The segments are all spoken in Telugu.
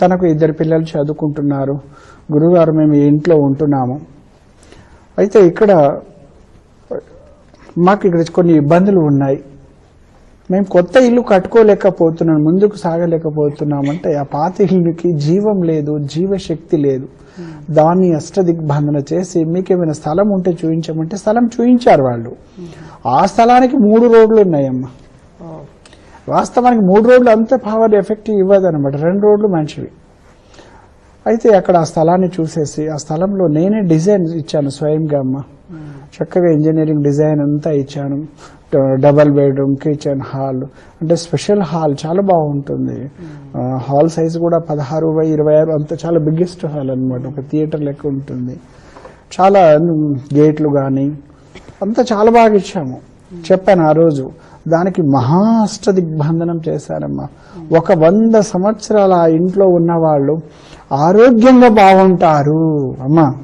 తనకు ఇద్దరు పిల్లలు చదువుకుంటున్నారు. గురువారు మేము ఇంట్లో ఉంటున్నాము. అయితే ఇక్కడ మాకు ఇక్కడ కొన్ని ఇబ్బందులు ఉన్నాయి. మేము కొత్త ఇల్లు కట్టుకోలేకపోతున్నాం ముందుకు సాగలేకపోతున్నామంటే ఆ పాత ఇల్లుకి జీవం లేదు జీవశక్తి లేదు. దాన్ని అష్టదిగ్బంధన చేసి మీకు ఏమైనా స్థలం ఉంటే చూపించమంటే స్థలం చూపించారు వాళ్ళు. ఆ స్థలానికి మూడు రోడ్లు ఉన్నాయమ్మా. వాస్తవానికి మూడు రోడ్లు అంత పవర్ ఎఫెక్ట్ ఇవ్వదు అనమాట రెండు రోడ్లు మంచివి. అయితే అక్కడ ఆ స్థలాన్ని చూసేసి ఆ స్థలంలో నేనే డిజైన్ ఇచ్చాను స్వయంగా అమ్మ. చక్కగా ఇంజనీరింగ్ డిజైన్ అంతా ఇచ్చాను. డబల్ బెడ్రూమ్ కిచెన్ హాల్ అంటే స్పెషల్ హాల్ చాలా బాగుంటుంది. హాల్ సైజ్ కూడా పదహారు బై ఇరవై ఆరు అంత చాలా బిగ్గెస్ట్ హాల్ అనమాట ఒక థియేటర్ లెక్క ఉంటుంది. చాలా గేట్లు కానీ అంతా చాలా బాగా ఇచ్చాము. చెప్పాను ఆ రోజు. దానికి మహా అష్ట దిగ్బంధనం చేశారమ్మా. ఒక వంద సంవత్సరాల ఆ ఇంట్లో ఉన్న వాళ్ళు ఆరోగ్యంగా బాగుంటారు అమ్మా.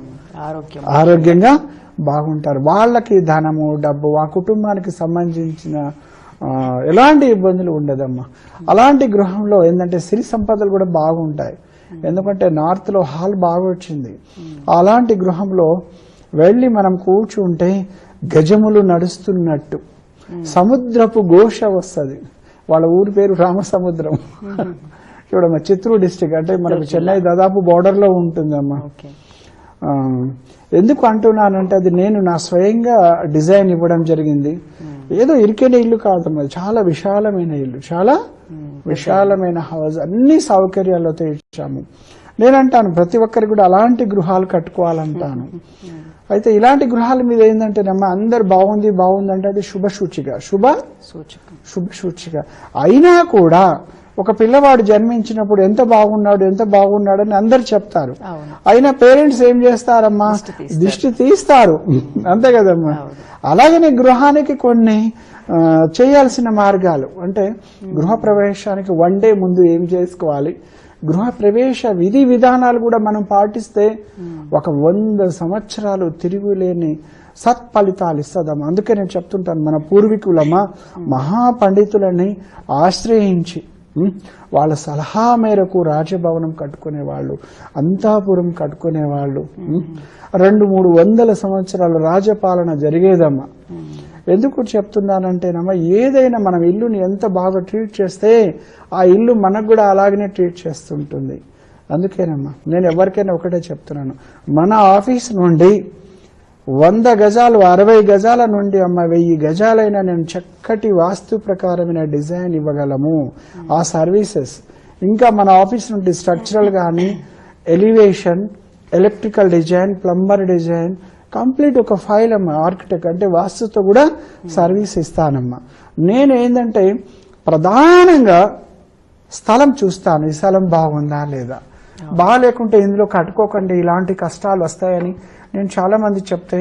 ఆరోగ్యం. ఆరోగ్యంగా బాగుంటారు. వాళ్ళకి ధనము డబ్బు ఆ కుటుంబానికి సంబంధించిన ఎలాంటి ఇబ్బందులు ఉండదమ్మా. అలాంటి గృహంలో ఏంటంటే సిరి సంపదలు కూడా బాగుంటాయి. ఎందుకంటే నార్త్లో హాల్ బాగా వచ్చింది. అలాంటి గృహంలో వెళ్ళి మనం కూర్చుంటే గజములు నడుస్తున్నట్టు. సముద్రపు ఘోష వస్తది. వాళ్ళ ఊరి పేరు రామసముద్రం. చూడమ్మా చిత్తూరు డిస్టిక్ అంటే మనకు చెన్నై దాదాపు border లో ఉంటుందమ్మా ఎందుకు అంటున్నానంటే అది నేను నా స్వయంగా డిజైన్ ఇవ్వడం జరిగింది. ఏదో ఇరికైన ఇల్లు కాదమ్మా చాలా విశాలమైన ఇల్లు చాలా విశాలమైన హౌస్ అన్ని సౌకర్యాలతో ఇచ్చాము. నేనంటాను ప్రతి ఒక్కరికి కూడా అలాంటి గృహాలు కట్టుకోవాలంటాను. అయితే ఇలాంటి గృహాల మీద ఏంటంటేనమ్మా అందరు బాగుంది బాగుంది అంటే అది శుభ సూచిక. శుభ సూచకం. శుభ సూచిక. అయినా కూడా ఒక పిల్లవాడు జన్మించినప్పుడు ఎంత బాగున్నాడు ఎంత బాగున్నాడు అని అందరు చెప్తారు. అయినా పేరెంట్స్ ఏం చేస్తారమ్మా? దిష్టి తీస్తారు. అంతే కదమ్మా. అలాగనే గృహానికి కొన్ని చేయాల్సిన మార్గాలు. అంటే గృహ ప్రవేశానికి వన్ డే ముందు ఏం చేసుకోవాలి? గృహ ప్రవేశ విధి విధానాలు కూడా మనం పాటిస్తే ఒక వంద సంవత్సరాలు తిరుగులేని సత్ఫలితాలు ఇస్తుందమ్మా. అందుకే నేను చెప్తుంటాను మన పూర్వీకులమ్మా మహాపండితులని ఆశ్రయించి వాళ్ళ సలహా మేరకు రాజభవనం కట్టుకునేవాళ్ళు అంతాపురం కట్టుకునేవాళ్ళు ఉం, రెండు మూడు వందల సంవత్సరాలు రాజపాలన జరిగేదమ్మా. ఎందుకు చెప్తున్నానంటేనమ్మా ఏదైనా మనం ఇల్లుని ఎంత బాగా ట్రీట్ చేస్తే ఆ ఇల్లు మనకు కూడా అలాగనే ట్రీట్ చేస్తుంటుంది. అందుకేనమ్మా నేను ఎవరికైనా ఒకటే చెప్తున్నాను. మన ఆఫీస్ నుండి వంద గజాలు అరవై గజాల నుండి అమ్మ వెయ్యి గజాలైనా నేను చక్కటి వాస్తు ప్రకారమైన డిజైన్ ఇవ్వగలము. ఆ సర్వీసెస్. ఇంకా మన ఆఫీస్ నుండి స్ట్రక్చరల్ కానీ elevation electrical design plumber design complete ఒక ఫైల్ అమ్మ ఆర్కిటెక్ట్ అంటే వాస్తుతో కూడా సర్వీస్ ఇస్తానమ్మా. నేను ఏంటంటే ప్రధానంగా స్థలం చూస్తాను ఈ స్థలం బాగుందా లేదా? బాగాలేకుంటే ఇందులో కట్టుకోకండి ఇలాంటి కష్టాలు వస్తాయని నేను చాలా మంది చెప్తే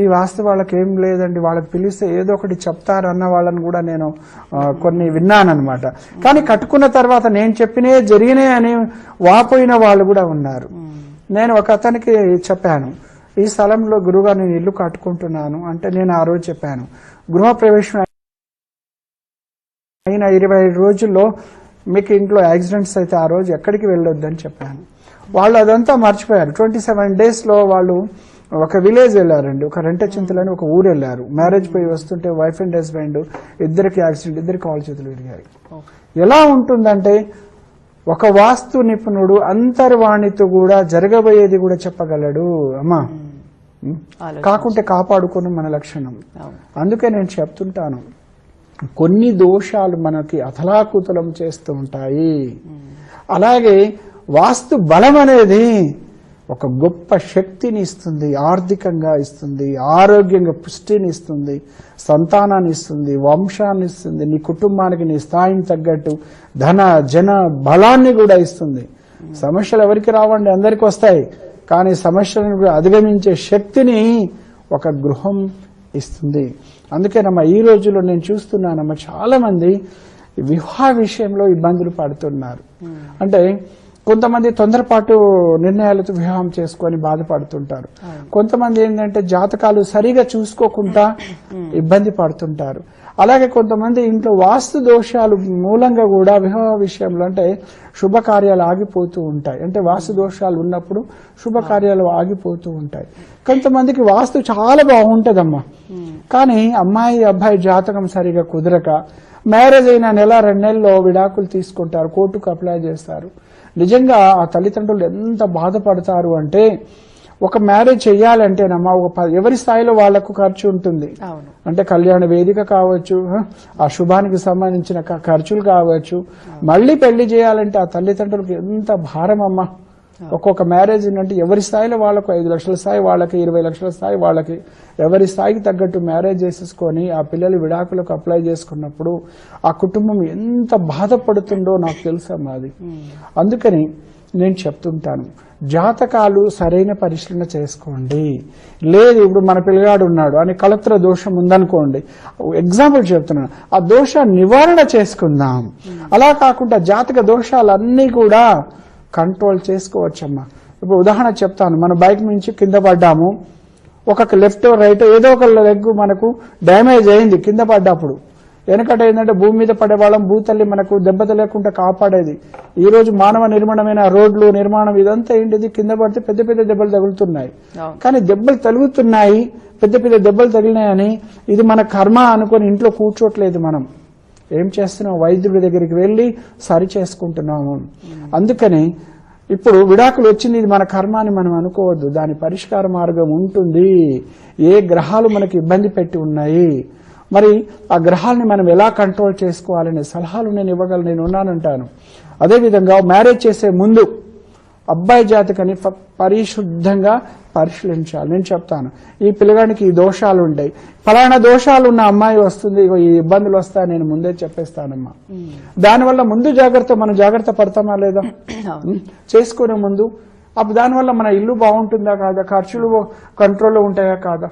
ఈ వాస్తు వాళ్ళకి ఏం లేదండి వాళ్ళకి పిలిస్తే ఏదో ఒకటి చెప్తారు అన్న వాళ్ళని కూడా నేను కొన్ని విన్నానన్నమాట. కానీ కట్టుకున్న తర్వాత నేను చెప్పినే జరిగినాయి అని వాపోయిన వాళ్ళు కూడా ఉన్నారు. నేను ఒక అతనికి చెప్పాను ఈ స్థలంలో గురుగా నేను ఇల్లు కట్టుకుంటున్నాను అంటే నేను ఆ రోజు చెప్పాను. గృహ ప్రవేశం అయిన ఇరవై రోజుల్లో మీకు ఇంట్లో యాక్సిడెంట్స్ అయితే ఆ రోజు ఎక్కడికి వెళ్ళొద్దని చెప్పాను. వాళ్ళు అదంతా మర్చిపోయారు. ట్వంటీ సెవెన్ డేస్లో వాళ్ళు ఒక విలేజ్ వెళ్ళారండి. ఒక రెంట చింతలని ఒక ఊరు వెళ్ళారు. మ్యారేజ్ పోయి వస్తుంటే వైఫ్ అండ్ హస్బెండ్ ఇద్దరికి యాక్సిడెంట్ ఇద్దరికి కాల్ చేతులు విరిగాయి. ఎలా ఉంటుందంటే ఒక వాస్తు నిపుణుడు అంతర్వాణితో కూడా జరగబోయేది కూడా చెప్పగలడు. అమ్మా. కాకుంటే కాపాడుకోవడం మన లక్షణం. అందుకే నేను చెప్తుంటాను కొన్ని దోషాలు మనకి అథలాకుతలం చేస్తూ ఉంటాయి. అలాగే వాస్తు బలం అనేది ఒక గొప్ప శక్తిని ఇస్తుంది ఆర్థికంగా ఇస్తుంది ఆరోగ్యంగా పుష్టిని ఇస్తుంది సంతానాన్ని ఇస్తుంది వంశాన్ని ఇస్తుంది నీ కుటుంబానికి నీ స్థాయిని తగ్గట్టు ధన జన బలాన్ని కూడా ఇస్తుంది. సమస్యలు ఎవరికి రావండి? అందరికి వస్తాయి. కానీ సమస్యలను అధిగమించే శక్తిని ఒక గృహం ఇస్తుంది. అందుకేనమ్మా ఈ రోజుల్లో నేను చూస్తున్నానమ్మా చాలా మంది వివాహ విషయంలో ఇబ్బందులు పడుతున్నారు. అంటే కొంతమంది తొందరపాటు నిర్ణయాలతో వివాహం చేసుకొని బాధపడుతుంటారు. కొంతమంది ఏంటంటే జాతకాలు సరిగా చూసుకోకుండా ఇబ్బంది పడుతుంటారు. అలాగే కొంతమంది ఇంట్లో వాస్తు దోషాలు మూలంగా కూడా వివాహ విషయంలో అంటే శుభకార్యాలు ఆగిపోతూ ఉంటాయి. అంటే వాస్తు దోషాలు ఉన్నప్పుడు శుభకార్యాలు ఆగిపోతూ ఉంటాయి. కొంతమందికి వాస్తు చాలా బాగుంటుందమ్మా. కానీ అమ్మాయి అబ్బాయి జాతకం సరిగా కుదరక మ్యారేజ్ అయిన నెల రెండు నెలల్లో విడాకులు తీసుకుంటారు కోర్టుకు అప్లై చేస్తారు. నిజంగా ఆ తల్లిదండ్రులు ఎంత బాధపడతారు అంటే ఒక మ్యారేజ్ చేయాలంటేనమ్మా ఒక ఎవరి స్థాయిలో వాళ్ళకు ఖర్చు ఉంటుంది. అంటే కళ్యాణ వేదిక కావచ్చు ఆ శుభానికి సంబంధించిన ఖర్చులు కావచ్చు మళ్ళీ పెళ్ళి చేయాలంటే ఆ తల్లిదండ్రులకు ఎంత భారం అమ్మా ఒక్కొక్క మ్యారేజ్ అంటే ఎవరి స్థాయిలో వాళ్ళకు ఐదు లక్షల స్థాయి వాళ్ళకి ఇరవై లక్షల స్థాయి వాళ్ళకి ఎవరి స్థాయికి తగ్గట్టు మ్యారేజ్ చేసేసుకొని ఆ పిల్లలు విడాకులకు అప్లై చేసుకున్నప్పుడు ఆ కుటుంబం ఎంత బాధపడుతుందో నాకు తెలుసమ్మా అది. అందుకని నేను చెప్తుంటాను. జాతకాలు సరైన పరిశీలన చేసుకోండి. లేదు ఇప్పుడు మన పిల్లగాడు ఉన్నాడు అని కలత్ర దోషం ఉందనుకోండి. ఎగ్జాంపుల్ చెప్తున్నాను. ఆ దోష నివారణ చేసుకుందాం. అలా కాకుండా జాతక దోషాలన్నీ కూడా కంట్రోల్ చేసుకోవచ్చమ్మా. ఇప్పుడు ఉదాహరణ చెప్తాను. మన బైక్ నుంచి కింద పడ్డాము. ఒక లెఫ్ట్ రైట్ ఏదో ఒక లెగ్ మనకు డ్యామేజ్ అయింది కింద పడ్డప్పుడు. వెనకట ఏంటంటే భూమి మీద పడేవాళ్ళం భూతల్లి మనకు దెబ్బత లేకుండా కాపాడేది. ఈ రోజు మానవ నిర్మాణమైన రోడ్లు నిర్మాణం ఇదంతా ఏంటిది? కింద పడితే పెద్ద పెద్ద దెబ్బలు తగులుతున్నాయి. కానీ దెబ్బలు తగులుతున్నాయి పెద్ద పెద్ద దెబ్బలు తగిలినాయని ఇది మన కర్మ అనుకొని ఇంట్లో కూర్చోట్లేదు మనం. ఏం చేస్తున్నాం వైద్యుడి దగ్గరికి వెళ్ళి సరి చేసుకుంటున్నాము. అందుకని ఇప్పుడు విడాకులు వచ్చింది ఇది మన కర్మ అని మనం అనుకోవద్దు. దాని పరిష్కార మార్గం ఉంటుంది. ఏ గ్రహాలు మనకి ఇబ్బంది పెట్టి ఉన్నాయి? మరి ఆ గ్రహాలని మనం ఎలా కంట్రోల్ చేసుకోవాలనే సలహాలు నేను ఇవ్వగలను నేను ఉన్నానంటాను. అదేవిధంగా మ్యారేజ్ చేసే ముందు అబ్బాయి జాతకని పరిశుద్ధంగా పరిశీలించాలి. నేను చెప్తాను. ఈ పిల్లగానికి ఈ దోషాలు ఉంటాయి. ఫలానా దోషాలు ఉన్న అమ్మాయి వస్తుంది ఈ ఇబ్బందులు వస్తాయి నేను ముందే చెప్పేస్తానమ్మా. దానివల్ల ముందు జాగ్రత్త మనం జాగ్రత్త పడతామా లేదా? చేసుకునే ముందు. అప్పుడు దానివల్ల మన ఇల్లు బాగుంటుందా కాదా? ఖర్చులు కంట్రోల్లో ఉంటాయా కాదా?